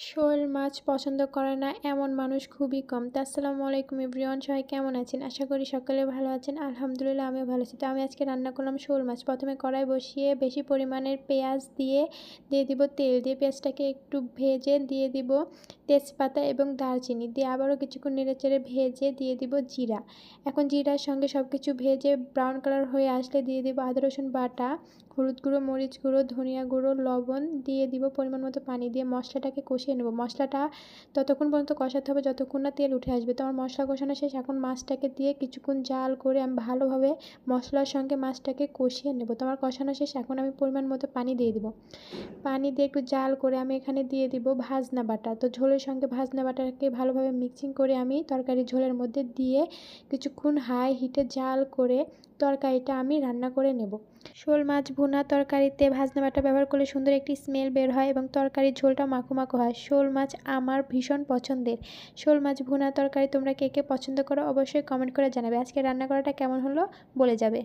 শোল মাছ পছন্দ করে না, এমন মানুষ খুবই কম। তো আসসালামু আলাইকুম এভরিওয়ান, সবাই কেমন আছেন? আশা করি সকলে ভালো আছেন। আলহামদুলিল্লাহ, আমিও ভালো আছি। তো আমি আজকে রান্না করলাম শোল মাছ। প্রথমে কড়াই বসিয়ে বেশি পরিমাণের পেঁয়াজ দিয়ে দিয়ে দিব তেল। দিয়ে পেঁয়াজটাকে একটু ভেজে দিয়ে দিব তেজপাতা এবং দারচিনি। দিয়ে আবারও কিছুক্ষণ নেড়েচেড়ে ভেজে দিয়ে দিব জিরা। এখন জিরার সঙ্গে সব কিছু ভেজে ব্রাউন কালার হয়ে আসলে দিয়ে দিব আদা, রসুন বাটা, হলুদ গুঁড়ো, মরিচ গুঁড়ো, ধনিয়া গুঁড়ো, লবণ। দিয়ে দিব পরিমাণ মতো পানি। দিয়ে মশলাটাকে কষিয়ে নেব। মশলাটা ততক্ষণ পর্যন্ত কষাতে হবে, যতক্ষণ না তেল উঠে আসবে। তো আমার মশলা কষানো শেষ। এখন মাছটাকে দিয়ে কিছুক্ষণ জাল করে আমি ভালোভাবে মশলার সঙ্গে মাছটাকে কষিয়ে নেব। তো আমার কষানো শেষ। এখন আমি পরিমাণ মতো পানি দিয়ে দিব। পানি দিয়ে একটু জাল করে আমি এখানে দিয়ে দিব ভাজনা বাটা। তো ঝোলের সঙ্গে ভাজনা বাটাকে ভালোভাবে মিক্সিং করে আমি তরকারি ঝোলের মধ্যে দিয়ে কিছুক্ষণ হাই হিটে জাল করে তরকারিটা আমি রান্না করে নেব। শোল মাছ, ভুনা তরকারিতে ভাজনা বাটা ব্যবহার করলে সুন্দর একটি স্মেল বের হয় এবং তরকারির ঝোলটা মাখো মাখো হয়। শোল মাছ আমার ভীষণ পছন্দের। শোল মাছ, ভুনা তরকারি তোমরা কে কে পছন্দ করো অবশ্যই কমেন্ট করে জানাবে। আজকে রান্না করাটা কেমন হলো বলে যাবে।